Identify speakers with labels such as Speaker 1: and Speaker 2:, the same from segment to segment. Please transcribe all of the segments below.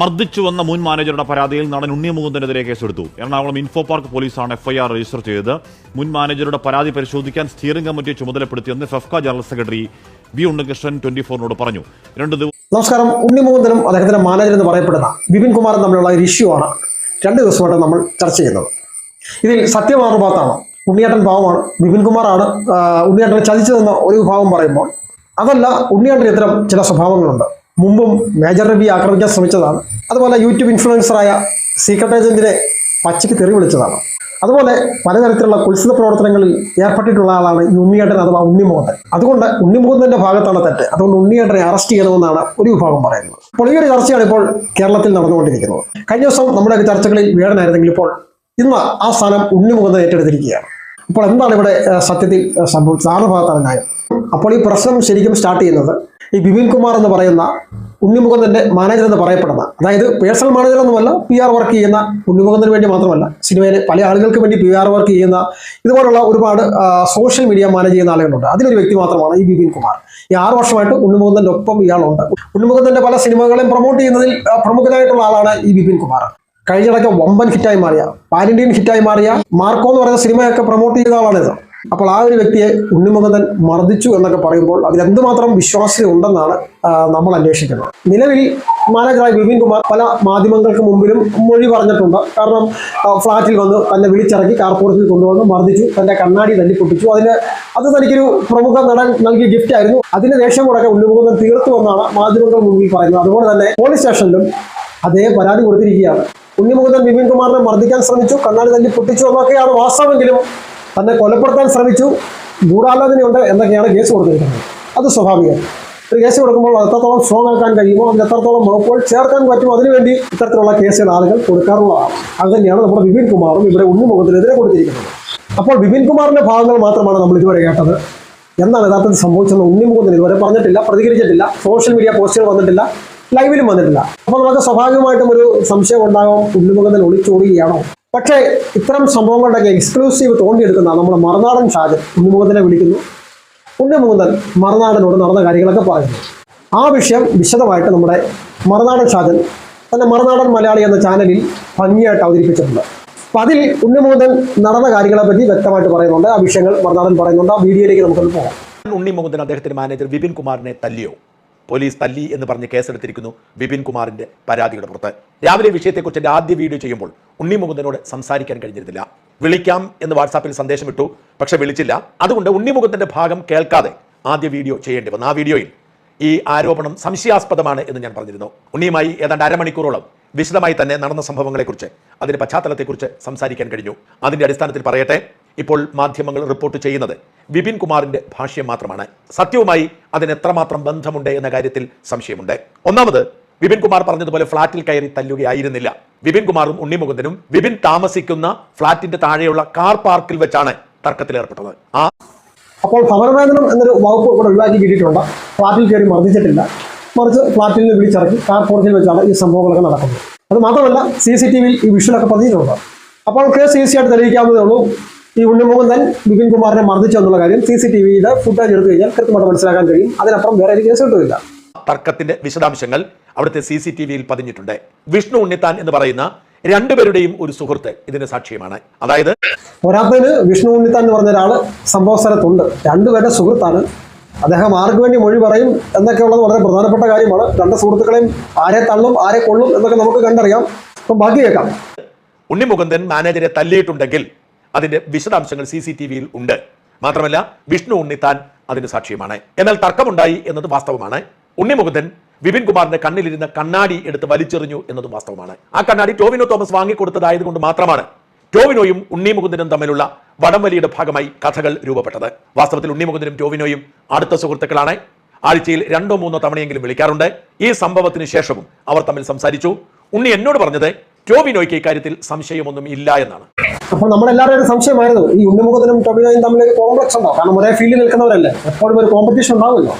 Speaker 1: മർദ്ദിച്ചുവെന്ന മുൻ മാനേജറുടെ പരാതിയിൽ നടൻ ഉണ്ണി മുകുന്ദനെതിരെ കേസെടുത്തു. എറണാകുളം ഇൻഫോ പാർക്ക് പോലീസാണ് എഫ്ഐആർ രജിസ്റ്റർ ചെയ്തത്. മുൻ മാനേജറുടെ പരാതി പരിശോധിക്കാൻ steering committee ചുമതലപ്പെടുത്തിയെന്ന് FEFKA general secretary V Unnikrishnan twenty ഫോറിനോട് പറഞ്ഞു. രണ്ട് ദിവസം
Speaker 2: നമസ്കാരം. ഉണ്ണിമുകുന്ദനും അദ്ദേഹത്തിന്റെ മാനേജർ എന്ന് പറയപ്പെടുന്ന ബിപിൻ കുമാറും തമ്മിലുള്ള ഒരു ഇഷ്യൂ ആണ് രണ്ട് ദിവസമായിട്ട് നമ്മൾ ചർച്ച ചെയ്യുന്നത്. ഇതിൽ സത്യമാണ് ഭാഗത്താണ് ഉണ്ണിയേട്ടൻ പാവമാണ്. ബിപിൻ കുമാറാണ് ഉണ്ണിയാട്ടനെ ചതിച്ചതെന്ന് ഒരു വിഭാഗം പറയുമ്പോൾ അതല്ല ഉണ്ണിയേട്ടന് ഇത്തരം ചില സ്വഭാവങ്ങളുണ്ട്. മുമ്പും മേജർ രവി ആക്രമിക്കാൻ ശ്രമിച്ചതാണ്. അതുപോലെ യൂട്യൂബ് ഇൻഫ്ലുവൻസറായ സീക്രട്ട് ഏജന്റിനെ പച്ചയ്ക്ക് തെറി വിളിച്ചതാണ്. അതുപോലെ പലതരത്തിലുള്ള കുത്സിത പ്രവർത്തനങ്ങളിൽ ഏർപ്പെട്ടിട്ടുള്ള ആളാണ് ഈ ഉണ്ണിയേട്ടൻ അഥവാ ഉണ്ണിമുഖത്തൻ അതുകൊണ്ട് ഉണ്ണിമോഹന്റെ ഭാഗത്താണ് തെറ്റ്. അതുകൊണ്ട് ഉണ്ണിയേട്ടനെ അറസ്റ്റ് ചെയ്യണമെന്നാണ് ഒരു വിഭാഗം പറയുന്നത്. അപ്പോൾ ഈ ഒരു ചർച്ചയാണ് ഇപ്പോൾ കേരളത്തിൽ നടന്നുകൊണ്ടിരിക്കുന്നത്. കഴിഞ്ഞ ദിവസം നമ്മുടെ ചർച്ചകളിൽ വേടനായിരുന്നെങ്കിൽ ഇപ്പോൾ ഇന്ന് ആ സ്ഥാനം ഉണ്ണിമുഖത്തൻ ഏറ്റെടുത്തിരിക്കുകയാണ്. അപ്പോൾ എന്താണ് ഇവിടെ സത്യത്തിൽ സംഭവിച്ചത്? ആറ് ഭാഗത്താണ് ന്യായം. അപ്പോൾ ഈ പ്രശ്നം ശരിക്കും സ്റ്റാർട്ട് ചെയ്യുന്നത് ഈ ബിപിൻ കുമാർ എന്ന് പറയുന്ന ഉണ്ണിമുഖന്ദന്റെ മാനേജർ എന്ന് പറയപ്പെടുന്ന അതായത് പേഴ്സണൽ മാനേജർ ഒന്നുമല്ല പി ആർ വർക്ക് ചെയ്യുന്ന ഉണ്ണിമുഖന്ദന് വേണ്ടി മാത്രമല്ല സിനിമയിലെ പല ആളുകൾക്ക് വേണ്ടി പി ആർ വർക്ക് ചെയ്യുന്ന ഇതുപോലുള്ള ഒരുപാട് സോഷ്യൽ മീഡിയ മാനേജ് ചെയ്യുന്ന ആളുകളുണ്ട്. അതിലൊരു വ്യക്തി മാത്രമാണ് ഈ ബിപിൻ കുമാർ. ഈ ആറ് വർഷമായിട്ട് ഉണ്ണിമുഖന്ദന്റെ ഒപ്പം ഇയാളുണ്ട്. ഉണ്ണിമുഖന്ദന്റെ പല സിനിമകളെയും പ്രൊമോട്ട് ചെയ്യുന്നതിൽ പ്രമുഖനായിട്ടുള്ള ആളാണ് ഈ ബിപിൻ കുമാർ. കഴിഞ്ഞിടയ്ക്ക് വമ്പൻ ഹിറ്റായി മാറിയ പാൻ ഇന്ത്യൻ ഹിറ്റായി മാറിയ മാർക്കോ എന്ന് പറയുന്ന സിനിമയൊക്കെ പ്രൊമോട്ട് ചെയ്ത ആളാണിത്. അപ്പോൾ ആ ഒരു വ്യക്തിയെ ഉണ്ണിമുഖതൻ മർദ്ദിച്ചു എന്നൊക്കെ പറയുമ്പോൾ അതിൽ എന്തുമാത്രം വിശ്വാസ്യത ഉണ്ടെന്നാണ് നമ്മൾ അന്വേഷിക്കുന്നത്. നിലവിൽ മാനേജറായ വിപിൻ കുമാർ പല മാധ്യമങ്ങൾക്ക് മുമ്പിലും മൊഴി പറഞ്ഞിട്ടുണ്ട്. കാരണം ഫ്ളാറ്റിൽ വന്ന് തന്നെ വിളിച്ചിറക്കി കാർപോർട്ടിൽ കൊണ്ടുവന്ന് മർദ്ദിച്ചു തന്റെ കണ്ണാടി തല്ലി പൊട്ടിച്ചു. അതിന് അത് തനിക്കൊരു പ്രമുഖ നടൻ നൽകിയ ഗിഫ്റ്റ് ആയിരുന്നു. അതിന് ദേഷ്യം കൂടെ ഉണ്ണിമുഖതൻ തീർത്തു എന്നാണ് മാധ്യമങ്ങൾ മുമ്പിൽ പറയുന്നത്. അതുപോലെ തന്നെ പോലീസ് സ്റ്റേഷനിലും അതേ പരാതി കൊടുത്തിരിക്കുകയാണ്. ഉണ്ണിമുഖതൻ ബിപിൻ കുമാറിനെ മർദ്ദിക്കാൻ ശ്രമിച്ചു കണ്ണാടി തല്ലി പൊട്ടിച്ചു എന്നൊക്കെയാണ് വാസ്തവമെങ്കിലും തന്നെ കൊലപ്പെടുത്താൻ ശ്രമിച്ചു. ഗൂഢാലോചനയുണ്ട് എന്നൊക്കെയാണ് കേസ് കൊടുത്തിരിക്കുന്നത്. അത് സ്വാഭാവികമാണ് ഒരു കേസ് കൊടുക്കുമ്പോൾ എത്രത്തോളം സ്ട്രോങ് ആക്കാൻ കഴിയുമോ അതിന് എത്രത്തോളം വകുപ്പുകൾ ചേർക്കാൻ പറ്റുമോ അതിനുവേണ്ടി ഇത്തരത്തിലുള്ള കേസുകൾ ആളുകൾ കൊടുക്കാറുള്ളതാണ് അത് തന്നെയാണ് നമ്മുടെ വിപിൻ കുമാറും ഇവിടെ ഉണ്ണിമുഖത്തിനെതിരെ കൊടുത്തിരിക്കുന്നത്. അപ്പോൾ വിപിൻ കുമാറിന്റെ ഭാഗങ്ങൾ മാത്രമാണ് നമ്മൾ ഇതുവരെ കേട്ടത്. എന്താണ് യഥാർത്ഥത്തിൽ സംഭവിച്ചതെന്ന് ഉണ്ണിമുഖത്തിന് ഇതുവരെ പറഞ്ഞിട്ടില്ല പ്രതികരിച്ചിട്ടില്ല സോഷ്യൽ മീഡിയ പോസ്റ്റുകൾ വന്നിട്ടില്ല ലൈവിലും വന്നിട്ടില്ല. അപ്പോൾ നമുക്ക് സ്വാഭാവികമായിട്ടും ഒരു സംശയം ഉണ്ടാകും ഉണ്ണിമുഖത്തിൽ ഒളിച്ചോടുകയാണോ? പക്ഷേ ഇത്തരം സംഭവങ്ങളുടെയൊക്കെ എക്സ്ക്ലൂസീവ് തോണ്ടിയെടുക്കുന്ന നമ്മുടെ മറുനാടൻ ഷാജൻ ഉണ്ണിമുഖത്തിനെ വിളിക്കുന്നു. ഉണ്ണിമുഖന്തൻ മറുനാടനോട് നടന്ന കാര്യങ്ങളൊക്കെ പറയുന്നു. ആ വിഷയം വിശദമായിട്ട് നമ്മുടെ മറുനാടൻ ഷാജൻ തന്നെ മറുനാടൻ മലയാളി എന്ന ചാനലിൽ ഭംഗിയായിട്ട് അവതരിപ്പിച്ചിട്ടുണ്ട്. അപ്പം അതിൽ ഉണ്ണിമുഖന്തൻ നടന്ന കാര്യങ്ങളെ പറ്റി വ്യക്തമായിട്ട് പറയുന്നുണ്ട്. ആ വിഷയങ്ങൾ മറുനാടൻ പറയുന്നുണ്ട്. ആ വീഡിയോയിലേക്ക് നമുക്കൊന്ന് പോകാം.
Speaker 3: ഉണ്ണി അദ്ദേഹത്തിന്റെ മാനേജർ വിപിൻ കുമാറിനെ തല്ലിയോ? പോലീസ് തല്ലി എന്ന് പറഞ്ഞ് കേസെടുത്തിരിക്കുന്നു വിപിൻ കുമാറിന്റെ പരാതിയുടെ പുറത്ത്. രാവിലെ വിഷയത്തെക്കുറിച്ച് എന്റെ ആദ്യ വീഡിയോ ചെയ്യുമ്പോൾ ഉണ്ണി മുകുന്ദനോട് സംസാരിക്കാൻ കഴിഞ്ഞിരുന്നില്ല. വിളിക്കാം എന്ന് വാട്സാപ്പിൽ സന്ദേശം ഇട്ടു പക്ഷെ വിളിച്ചില്ല. അതുകൊണ്ട് ഉണ്ണി മുകുന്ദന്റെ ഭാഗം കേൾക്കാതെ ആദ്യ വീഡിയോ ചെയ്യേണ്ടി വന്നു. ആ വീഡിയോയിൽ ഈ ആരോപണം സംശയാസ്പദമാണ് എന്ന് ഞാൻ പറഞ്ഞിരുന്നു. ഉണ്ണിയുമായി ഏതാണ്ട് അരമണിക്കൂറോളം വിശദമായി തന്നെ നടന്ന സംഭവങ്ങളെക്കുറിച്ച് അതിന്റെ പശ്ചാത്തലത്തെക്കുറിച്ച് സംസാരിക്കാൻ കഴിഞ്ഞു. അതിന്റെ അടിസ്ഥാനത്തിൽ പറയട്ടെ ഇപ്പോൾ മാധ്യമങ്ങൾ റിപ്പോർട്ട് ചെയ്യുന്നത്. വിപിൻ കുമാറിന്റെ ഭാഷ്യം മാത്രമാണ്. സത്യവുമായി അതിന് എത്രമാത്രം ബന്ധമുണ്ട് എന്ന കാര്യത്തിൽ സംശയമുണ്ട്. ഒന്നാമത് വിപിൻ കുമാർ പറഞ്ഞതുപോലെ ഫ്ളാറ്റിൽ കയറി തല്ലുകയായിരുന്നില്ല. വിപിൻ കുമാറും ഉണ്ണിമുകുന്ദനും വിപിൻ താമസിക്കുന്ന ഫ്ളാറ്റിന്റെ താഴെയുള്ള കാർ പാർക്കിൽ വെച്ചാണ് തർക്കത്തിലേർപ്പെട്ടത് ആ
Speaker 2: അപ്പോൾ ഭവനവേതനം എന്നൊരു വകുപ്പ് ഇവിടെ ഒഴിവാക്കി കിട്ടിയിട്ടുണ്ട്. ഫ്ളാറ്റിൽ കയറി മർദ്ദിച്ചിട്ടില്ല. മറിച്ച് ഫ്ളാറ്റിൽ നിന്ന് വിളിച്ചിറക്കി കാർ പോർച്ചിൽ വെച്ചാണ് ഈ സംഭവങ്ങളൊക്കെ നടക്കുന്നത്. അത് മാത്രമല്ല സി സി ടി വിയിൽ ഈ വിഷ്വലൊക്കെ പതിഞ്ഞിട്ടുണ്ട്. അപ്പോൾ കേസ് ഈസിയായിട്ട് തെളിയിക്കാവുന്നതേ ഉള്ളൂ. ഈ ഉണ്ണിമുകുന്ദൻ ബിപിൻ കുമാറിനെ മർദ്ദിച്ചു എന്നുള്ള കാര്യം സി സി ടി വിയുടെ ഫുട്ടേജ് എടുത്തു കഴിഞ്ഞാൽ കൃത്യമായിട്ട് മനസ്സിലാക്കാൻ കഴിയും. അതിനപ്പുറം വേറെ ഒരു കേസ് കിട്ടുമില്ല
Speaker 3: തർക്കത്തിന്റെ വിശദാംശങ്ങൾ അവിടുത്തെ സി സി ടി വിയിൽ പതിഞ്ഞിട്ടുണ്ട്. വിഷ്ണു ഉണ്ണിത്താൻ എന്ന് പറയുന്ന രണ്ടുപേരുടെയും ഒരു സുഹൃത്ത് ഇതിന് സാക്ഷ്യമാണ്. അതായത്
Speaker 2: പോരാത്തതിന് വിഷ്ണു ഉണ്ണിത്താൻ എന്ന് പറഞ്ഞ ഒരാൾ സംഭവ സ്ഥലത്തുണ്ട്. രണ്ടുപേരുടെ സുഹൃത്താണ്. അദ്ദേഹം ആർക്ക് വേണ്ടി മൊഴി പറയും എന്നൊക്കെ ഉള്ളത് വളരെ പ്രധാനപ്പെട്ട കാര്യമാണ്. രണ്ട് സുഹൃത്തുക്കളെയും ആരെ തള്ളും ആരെ കൊള്ളും എന്നൊക്കെ നമുക്ക് കണ്ടറിയാം. അപ്പം ബാക്കി കേൾക്കാം.
Speaker 3: ഉണ്ണിമുകുന്ദൻ മാനേജരെ തല്ലിയിട്ടുണ്ടെങ്കിൽ അതിന്റെ വിശദാംശങ്ങൾ സി സി ടി വിയിൽ ഉണ്ട്. മാത്രമല്ല വിഷ്ണു ഉണ്ണിത്താൻ അതിന് സാക്ഷ്യമാണ്. എന്നാൽ തർക്കമുണ്ടായി എന്നത് വാസ്തവമാണ്. ഉണ്ണിമുകുന്ദൻ വിപിൻ കുമാറിന്റെ കണ്ണിലിരുന്ന കണ്ണാടി എടുത്ത് വലിച്ചെറിഞ്ഞു എന്നതും വാസ്തവമാണ്. ആ കണ്ണാടി ടോവിനോ തോമസ് വാങ്ങിക്കൊടുത്തതായതുകൊണ്ട് മാത്രമാണ് ടോവിനോയും ഉണ്ണിമുകുന്ദനും തമ്മിലുള്ള വടംവലിയുടെ ഭാഗമായി കഥകൾ രൂപപ്പെട്ടത്. വാസ്തവത്തിൽ ഉണ്ണിമുകുന്ദനും ടോവിനോയും അടുത്ത സുഹൃത്തുക്കളാണ്. ആഴ്ചയിൽ രണ്ടോ മൂന്നോ തവണയെങ്കിലും വിളിക്കാറുണ്ട്. ഈ സംഭവത്തിന് ശേഷവും അവർ തമ്മിൽ സംസാരിച്ചു. ഉണ്ണി എന്നോട് പറഞ്ഞത് ടോവിനോയ്ക്ക് ഇക്കാര്യത്തിൽ സംശയമൊന്നും ഇല്ല എന്നാണ്.
Speaker 2: അപ്പോൾ നമ്മളെല്ലാവരും ഒരു സംശയമായിരുന്നു ഈ ഉണ്ണിമുഖത്തിനും ടൊമിനോയും തമ്മിൽ കോംപ്ലക്സ് ഉണ്ടാവും കാരണം ഒരേ ഫീൽഡിൽ നിൽക്കുന്നവരല്ലേ എപ്പോഴും ഒരു കോമ്പറ്റീഷൻ ഉണ്ടാവുമല്ലോ.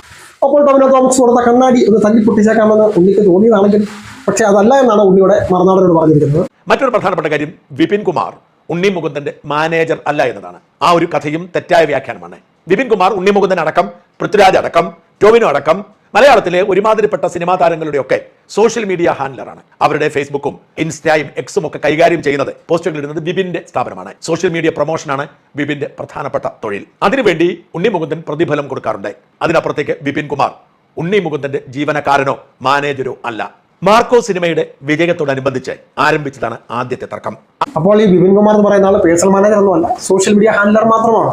Speaker 2: അപ്പോൾ ടൊമിനോ തോമസ് കൊടുത്ത കണ്ണാടി ഒന്ന് തല്ലി പൊട്ടിച്ചേക്കാമെന്ന് ഉണ്ണിക്ക് തോന്നിയതാണെങ്കിൽ പക്ഷേ അതല്ല എന്നാണ് ഉണ്ണിയുടെ മറുനാടനോട് പറഞ്ഞിരിക്കുന്നത്.
Speaker 3: മറ്റൊരു പ്രധാനപ്പെട്ട കാര്യം വിപിൻ കുമാർ ഉണ്ണി മുകുന്ദന്റെ മാനേജർ അല്ല എന്നതാണ്. ആ ഒരു കഥയും തെറ്റായ വ്യാഖ്യാനമാണ്. വിപിൻ കുമാർ ഉണ്ണി മുകുന്ദൻ അടക്കം പൃഥ്വിരാജ് അടക്കം ടോവിനോ അടക്കം മലയാളത്തിലെ ഒരുമാതിരിപ്പെട്ട സിനിമാ താരങ്ങളുടെയൊക്കെ സോഷ്യൽ മീഡിയ ഹാൻഡലറാണ്. അവരുടെ ഫേസ്ബുക്കും ഇൻസ്റ്റയും എക്സും ഒക്കെ കൈകാര്യം ചെയ്യുന്നത് പോസ്റ്റുകൾ ഇടുന്നത് ബിബിന്റെ സ്ഥാപനമാണ്. സോഷ്യൽ മീഡിയ പ്രൊമോഷനാണ് ബിബിന്റെ പ്രധാനപ്പെട്ട തൊഴിൽ. അതിനുവേണ്ടി ഉണ്ണി മുകുന്ദൻ പ്രതിഫലം കൊടുക്കാറുണ്ട്. അതിനപ്പുറത്തേക്ക് ബിപിൻ കുമാർ ഉണ്ണി മുകുന്ദന്റെ ജീവനക്കാരനോ മാനേജരോ അല്ല. മാർക്കോ സിനിമയുടെ വിജയത്തോടനുബന്ധിച്ച് ആരംഭിച്ചതാണ് ആദ്യത്തെ തർക്കം.
Speaker 2: അപ്പോൾ ഈ ബിപിൻ കുമാർ എന്ന് പറയുന്ന പേഴ്സണൽ മാനേജർ ഒന്നുമല്ല സോഷ്യൽ മീഡിയ ഹാൻഡലർ മാത്രമാണ്.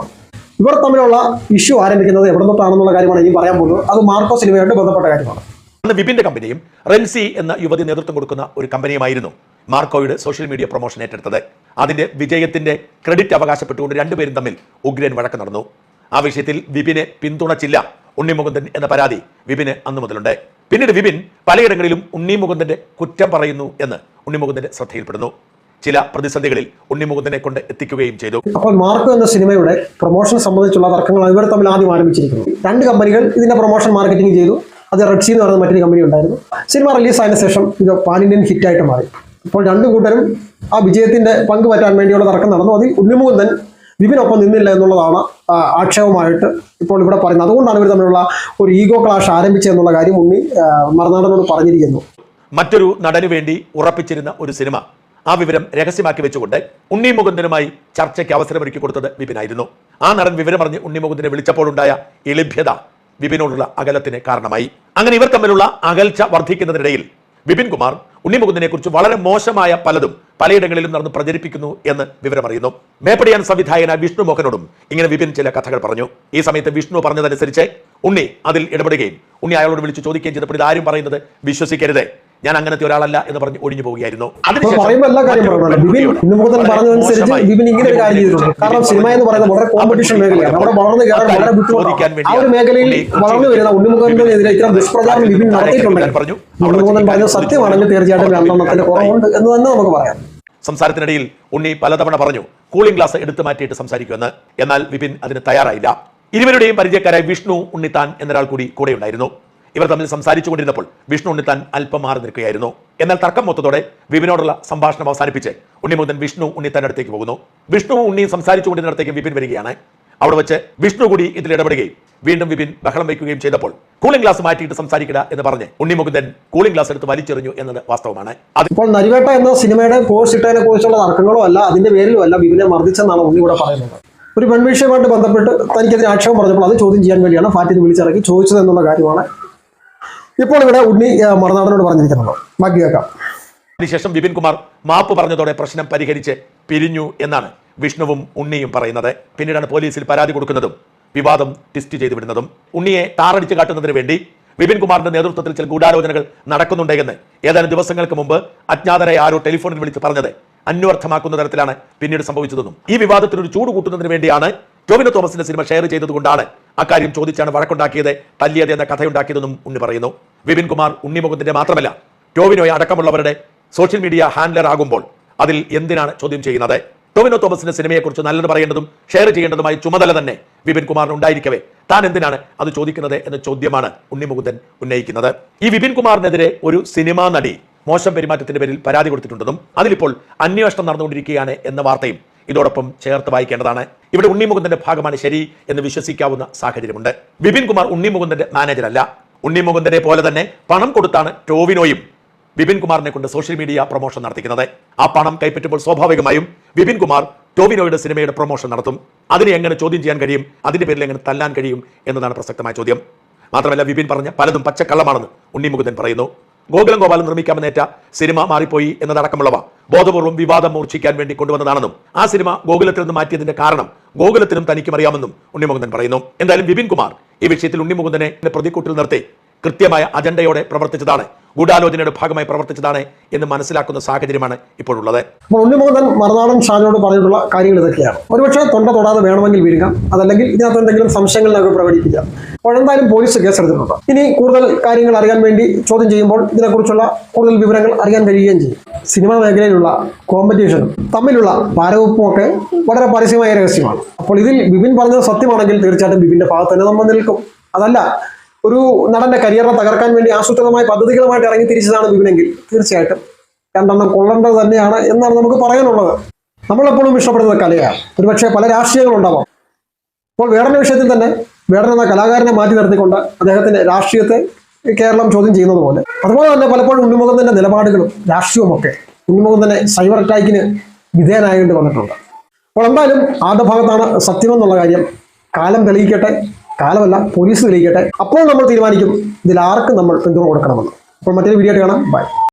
Speaker 2: ഇവർ തമ്മിലുള്ള ഇഷ്യൂ ആരംഭിക്കുന്നത് എവിടെ തൊട്ടാണെന്നുള്ള കാര്യമാണ് ഇനി പറയാൻ പോകുന്നത്. അത് മാർക്കോ സിനിമയായിട്ട് ബന്ധപ്പെട്ട കാര്യമാണ്.
Speaker 3: അന്ന് വിപിന്റെ കമ്പനിയും റെൻസി എന്ന യുവതി നേതൃത്വം കൊടുക്കുന്ന ഒരു കമ്പനിയുമായിരുന്നു മാർക്കോയുടെ സോഷ്യൽ മീഡിയ പ്രൊമോഷൻ ഏറ്റെടുത്തത്. അതിന്റെ വിജയത്തിന്റെ ക്രെഡിറ്റ് അവകാശപ്പെട്ടുകൊണ്ട് രണ്ടുപേരും തമ്മിൽ ഉഗ്രൻ വഴക്ക് നടന്നു. ആ വിഷയത്തിൽ വിപിനെ പിന്തുണച്ചില്ല ഉണ്ണിമുകുന്ദൻ എന്ന പരാതി വിപിന് അന്നു മുതലുണ്ട്. പിന്നീട് വിപിൻ പലയിടങ്ങളിലും ഉണ്ണിമുകുന്ദന്റെ കുറ്റം പറയുന്നു എന്ന് ഉണ്ണിമുകുന്ദന്റെ ശ്രദ്ധയിൽപ്പെടുന്നു. ചില പ്രതിസന്ധികളിൽ ഉണ്ണിമുകുന്ദനെ കൊണ്ട് എത്തിക്കുകയും ചെയ്തു.
Speaker 2: അപ്പോൾ മാർക്കോ എന്ന സിനിമയുടെ പ്രൊമോഷൻ സംബന്ധിച്ചുള്ള തർക്കങ്ങൾ ഇവർ തമ്മിൽ ആദ്യം ആരംഭിച്ചിരിക്കുന്നു രണ്ട് കമ്പനികൾ ഇതിന്റെ പ്രൊമോഷൻ മാർക്കറ്റിംഗ് ചെയ്തു. അത് റെഡ്സി എന്ന് പറയുന്ന മറ്റൊരു കമ്പനി ഉണ്ടായിരുന്നു. സിനിമ റിലീസ് ആയതിനു ശേഷം ഇത് പാൻ ഇന്ത്യൻ ഹിറ്റായിട്ട് മാറി. അപ്പോൾ രണ്ടു കൂട്ടരും ആ വിജയത്തിന്റെ പങ്ക് പറ്റാൻ വേണ്ടിയുള്ള തർക്കം നടന്നു. അതിൽ ഉണ്ണിമുകുന്ദൻ വിപിനൊപ്പം നിന്നില്ല എന്നുള്ളതാണ് ആക്ഷേപമായിട്ട് ഇപ്പോൾ ഇവിടെ പറയുന്നത്. അതുകൊണ്ടാണ് ഇവർ തമ്മിലുള്ള ഒരു ഈഗോ ക്ലാഷ് ആരംഭിച്ചതെന്നുള്ള കാര്യം ഉണ്ണി മറുനാടനോട് പറഞ്ഞിരിക്കുന്നു.
Speaker 3: മറ്റൊരു നടന് വേണ്ടി ഉറപ്പിച്ചിരുന്ന ഒരു സിനിമ. ആ വിവരം രഹസ്യമാക്കി വെച്ചുകൊണ്ട് ഉണ്ണി മുകുന്ദനുമായി ചർച്ചയ്ക്ക് അവസരമൊരുക്കി കൊടുത്തത് വിപിനായിരുന്നു. ആ നടൻ വിവരമറിഞ്ഞ് ഉണ്ണി മുകുന്ദനെ വിളിച്ചപ്പോഴുണ്ടായ ഈ ലഭ്യത വിപിനോടുള്ള അകലത്തിന് കാരണമായി. അങ്ങനെ ഇവർ തമ്മിലുള്ള അകൽച്ച വർദ്ധിക്കുന്നതിനിടയിൽ വിപിൻ കുമാർ ഉണ്ണിമുകുന്ദനെ കുറിച്ച് വളരെ മോശമായ പലതും പലയിടങ്ങളിലും നടന്ന് പ്രചരിപ്പിക്കുന്നു എന്ന് വിവരമറിയുന്നു. മേപ്പടിയാൻ സംവിധായകന വിഷ്ണു മോഹനോടും ഇങ്ങനെ വിപിൻ ചില കഥകൾ പറഞ്ഞു. ഈ സമയത്ത് വിഷ്ണു പറഞ്ഞതനുസരിച്ച് ഉണ്ണി അതിൽ ഇടപെടുകയും ഉണ്ണി അയാളോട് വിളിച്ച് ചോദിക്കുകയും ചെയ്തപ്പോൾ ആരും പറയുന്നത് വിശ്വസിക്കരുത്. ഞാൻ അങ്ങനത്തെ ഒരാളല്ല എന്ന് പറഞ്ഞ് ഒഴിഞ്ഞു പോവുകയായിരുന്നു. സംസാരത്തിനിടയിൽ ഉണ്ണി പലതവണ പറഞ്ഞു കൂളിംഗ് ഗ്ലാസ് എടുത്തു മാറ്റിയിട്ട് സംസാരിക്കുമെന്ന്. എന്നാൽ വിപിൻ അതിന് തയ്യാറായില്ല. ഇരുവരുടെയും പരിചയക്കാരായ വിഷ്ണു ഉണ്ണിത്താൻ എന്നൊരാൾ കൂടി കൂടെയുണ്ടായിരുന്നു. ഇവർ തമ്മിൽ സംസാരിച്ചുകൊണ്ടിരുന്നപ്പോൾ വിഷ്ണു ഉണ്ണിത്താൻ അല്പം മാറി നിൽക്കുകയായിരുന്നു. എന്നാൽ തർക്കം മൊത്തത്തോടെ വിപിനോടുള്ള സംഭാഷണം അവസാനിപ്പിച്ച് ഉണ്ണിമുതൻ വിഷ്ണു ഉണ്ണിത്താൻ അടുത്തേക്ക് പോകുന്നു. വിഷ്ണുവും ഉണ്ണിയും സംസാരിച്ചുകൊണ്ടിരുന്നിടത്തേക്ക് വിപിൻ വരികയാണ്. അവിടെ വെച്ച് വിഷ്ണു കൂടി ഇതിൽ ഇടപെടുകയും വീണ്ടും വിപിൻ ബഹളം വയ്ക്കുകയും ചെയ്തപ്പോൾ കൂളിംഗ് ഗ്ലാസ് മാറ്റിയിട്ട് സംസാരിക്കുക എന്ന് പറഞ്ഞ് ഉണ്ണിമുകുന്ദൻ കൂളിംഗ് ഗ്ലാസ് എടുത്ത് വലിച്ചെറിഞ്ഞു എന്നത് വാസ്തവമാണ്.
Speaker 2: ഇപ്പോൾ നരിവേട്ട എന്ന സിനിമയുടെ പോസ്റ്റ് ഇട്ടതിനെ കുറിച്ചുള്ള തർക്കങ്ങളോ അല്ല അതിന്റെ പേരിലും അല്ല വിപിനെ മർദ്ദിച്ചെന്നാണ് ഉണ്ണി ഇവിടെ പറയുന്നത്. ഒരു പെൺവിഷയമായിട്ട് ബന്ധപ്പെട്ട് തനിക്കെതിരെ ആക്ഷേപം പറഞ്ഞപ്പോൾ അത് ചോദ്യം ചെയ്യാൻ വേണ്ടിയാണ് ഫാറ്റിന് വിളിച്ചിറക്കി ചോദിച്ചത് എന്നുള്ള കാര്യമാണ്. ഇപ്പോൾ ഇവിടെ ഉണ്ണി മറുനാടനോട് പറഞ്ഞിരിക്കുന്നത് ബാക്കി കേൾക്കാം.
Speaker 3: അതിനുശേഷം വിപിൻ കുമാർ മാപ്പ് പറഞ്ഞതോടെ പ്രശ്നം പരിഹരിച്ച് പിരിഞ്ഞു എന്നാണ് വിഷ്ണുവും ഉണ്ണിയും പറയുന്നത്. പിന്നീടാണ് പോലീസിൽ പരാതി കൊടുക്കുന്നതും വിവാദം ട്വിസ്റ്റ് ചെയ്തു വിടുന്നതും. ഉണ്ണിയെ താറടിച്ച് കാട്ടുന്നതിന് വേണ്ടി വിപിൻ കുമാറിന്റെ നേതൃത്വത്തിൽ ചില ഗൂഢാലോചനകൾ നടക്കുന്നുണ്ടെന്ന് ഏതാനും ദിവസങ്ങൾക്ക് മുമ്പ് അജ്ഞാതരെ ആരോ ടെലിഫോണിൽ വിളിച്ച് പറഞ്ഞത് അന്വർത്ഥമാക്കുന്ന തരത്തിലാണ് പിന്നീട് സംഭവിച്ചതെന്നും. ഈ വിവാദത്തിനൊരു ചൂട് കൂട്ടുന്നതിന് വേണ്ടിയാണ് ടോവിനോ തോമസിന്റെ സിനിമ ഷെയർ ചെയ്തതുകൊണ്ടാണ് അക്കാര്യം ചോദിച്ചാണ് വഴക്കുണ്ടാക്കിയത് തല്ലിയത് എന്ന കഥയുണ്ടാക്കിയതെന്നും ഉണ്ണി പറയുന്നു. വിപിൻ കുമാർ ഉണ്ണിമുഖത്തിന്റെ മാത്രമല്ല ടോവിനോയെ അടക്കമുള്ളവരുടെ സോഷ്യൽ മീഡിയ ഹാൻഡ്ലർ ആകുമ്പോൾ അതിൽ എന്തിനാണ് ചോദ്യം ചെയ്യുന്നത്? ടോവിനോ തോമസിന്റെ സിനിമയെക്കുറിച്ച് നല്ലത് പറയേണ്ടതും ഷെയർ ചെയ്യേണ്ടതുമായ ചുമതല തന്നെ വിപിൻ കുമാറിന് ഉണ്ടായിരിക്കവേ. താൻ എന്തിനാണ് അത് ചോദിക്കുന്നത് എന്ന ചോദ്യമാണ് ഉണ്ണിമുകുന്ദൻ ഉന്നയിക്കുന്നത്. ഈ വിപിൻ കുമാറിനെതിരെ ഒരു സിനിമാ നടി മോശം പെരുമാറ്റത്തിന്റെ പേരിൽ പരാതി കൊടുത്തിട്ടുണ്ടെന്നും അതിലിപ്പോൾ അന്വേഷണം നടന്നുകൊണ്ടിരിക്കുകയാണ് എന്ന വാർത്തയും ഇതോടൊപ്പം ചേർത്ത് വായിക്കേണ്ടതാണ്. ഇവിടെ ഉണ്ണിമുകുന്ദന്റെ ഭാഗമാണ് ശരി എന്ന് വിശ്വസിക്കാവുന്ന സാഹചര്യമുണ്ട്. വിപിൻ കുമാർ ഉണ്ണിമുകുന്ദന്റെ ഉണ്ണി ഉണ്ണിമുകുന്ദനെ പോലെ തന്നെ പണം കൊടുത്താണ് ടോവിനോയും വിപിൻ കുമാറിനെ കൊണ്ട് സോഷ്യൽ മീഡിയ പ്രൊമോഷൻ നടത്തിക്കുന്നത്. ആ പണം കൈപ്പറ്റുമ്പോൾ സ്വാഭാവികമായും വിപിൻ കുമാർ ടോവിനോയുടെ സിനിമയുടെ പ്രൊമോഷൻ നടത്തും. അതിനെ എങ്ങനെ ചോദ്യം ചെയ്യാൻ കഴിയും അതിന്റെ പേരിൽ എങ്ങനെ തല്ലാൻ കഴിയും എന്നതാണ് പ്രസക്തമായ ചോദ്യം. മാത്രമല്ല വിപിൻ പറഞ്ഞ പലതും പച്ചക്കള്ളമാണെന്ന് ഉണ്ണിമുകുന്ദൻ പറയുന്നു. ഗോകുലം ഗോപാലൻ നിർമ്മിക്കാമെന്നേറ്റ സിനിമ മാറിപ്പോയി എന്നതടക്കമുള്ളവ ബോധപൂർവം വിവാദം മൂർച്ഛിക്കാൻ വേണ്ടി കൊണ്ടുവന്നതാണെന്നും ആ സിനിമ ഗോകുലത്തിൽ നിന്ന് മാറ്റിയതിന്റെ കാരണം ഗോകുലത്തിനും തനിക്കും അറിയാമെന്നും ഉണ്ണിമുകുന്ദൻ പറയുന്നു. എന്തായാലും വിപിൻ കുമാർ ഈ വിഷയത്തിൽ ഉണ്ണിമുകുന്ദനെ പ്രതിക്കൂട്ടിൽ നിർത്തി കൃത്യമായ അജണ്ടയോടെ പ്രവർത്തിച്ചതാണ്. ഗൂഢാലോചനയുടെ ഭാഗമായി പ്രവർത്തിച്ചതാണ് എന്ന് മനസ്സിലാക്കുന്ന സാഹചര്യമാണ് ഇപ്പോഴുള്ളത്.
Speaker 2: അപ്പോൾ ഉണ്ണിമുഖൻ മറുനാടൻ ഷാജിനോട് പറഞ്ഞിട്ടുള്ള കാര്യങ്ങൾ ഇതൊക്കെയാണ്. ഒരുപക്ഷെ തൊണ്ട തൊടാതെ വേണമെങ്കിൽ വീഴുക അതല്ലെങ്കിൽ ഇതിനകത്ത് എന്തെങ്കിലും സംശയങ്ങൾ നമുക്ക് പ്രകടിപ്പിക്കാം. അപ്പോൾ എന്തായാലും പോലീസ് കേസെടുത്തിട്ടുണ്ട്. ഇനി കൂടുതൽ കാര്യങ്ങൾ അറിയാൻ വേണ്ടി ചോദ്യം ചെയ്യുമ്പോൾ ഇതിനെക്കുറിച്ചുള്ള കൂടുതൽ വിവരങ്ങൾ അറിയാൻ കഴിയുകയും ചെയ്യും. സിനിമാ മേഖലയിലുള്ള കോമ്പറ്റീഷനും തമ്മിലുള്ള പാരവുപ്പും ഒക്കെ വളരെ പരസ്യമായ രഹസ്യമാണ്. അപ്പോൾ ഇതിൽ വിപിൻ പറഞ്ഞത് സത്യമാണെങ്കിൽ തീർച്ചയായിട്ടും ബിപിന്റെ ഭാഗത്ത് തന്നെ നമ്മൾ നിൽക്കും. അതല്ല ഒരു നടന്റെ കരിയറിനെ തകർക്കാൻ വേണ്ടി ആസൂത്രിതമായ പദ്ധതികളുമായിട്ട് ഇറങ്ങി തിരിച്ചതാണ് ബിപിനെങ്കിൽ തീർച്ചയായിട്ടും. രണ്ടെണ്ണം കൊള്ളേണ്ടത് തന്നെയാണ് എന്നാണ് നമുക്ക് പറയാനുള്ളത്. നമ്മളെപ്പോഴും ഇഷ്ടപ്പെടുന്നത് കലയാണ്. ഒരുപക്ഷെ പല രാഷ്ട്രീയങ്ങളുണ്ടാവാം. അപ്പോൾ വേടന്റെ വിഷയത്തിൽ തന്നെ വേടൻ എന്ന കലാകാരനെ മാറ്റി നിർത്തിക്കൊണ്ട് അദ്ദേഹത്തിന്റെ രാഷ്ട്രീയത്തെ കേരളം ചോദ്യം ചെയ്യുന്നത് പോലെ. അതുപോലെ തന്നെ പലപ്പോഴും ഉണ്ണിമുഖത്തിന്റെ നിലപാടുകളും രാഷ്ട്രീയവും ഒക്കെ തന്നെ സൈബർ അറ്റാക്കിന് വിധേയനായേണ്ടി വന്നിട്ടുണ്ട്. അപ്പോൾ എന്തായാലും ആദ്യ ഭാഗത്താണ് സത്യമെന്നുള്ള കാര്യം. കാലം തെളിയിക്കട്ടെ. കാലമല്ല പോലീസ് തെളിയിക്കട്ടെ. അപ്പോൾ നമ്മൾ തീരുമാനിക്കും ഇതിൽ ആർക്കും നമ്മൾ പിന്തുണ കൊടുക്കണമെന്ന്. അപ്പോൾ മറ്റൊരു വീഡിയോ കാണാം. ബൈ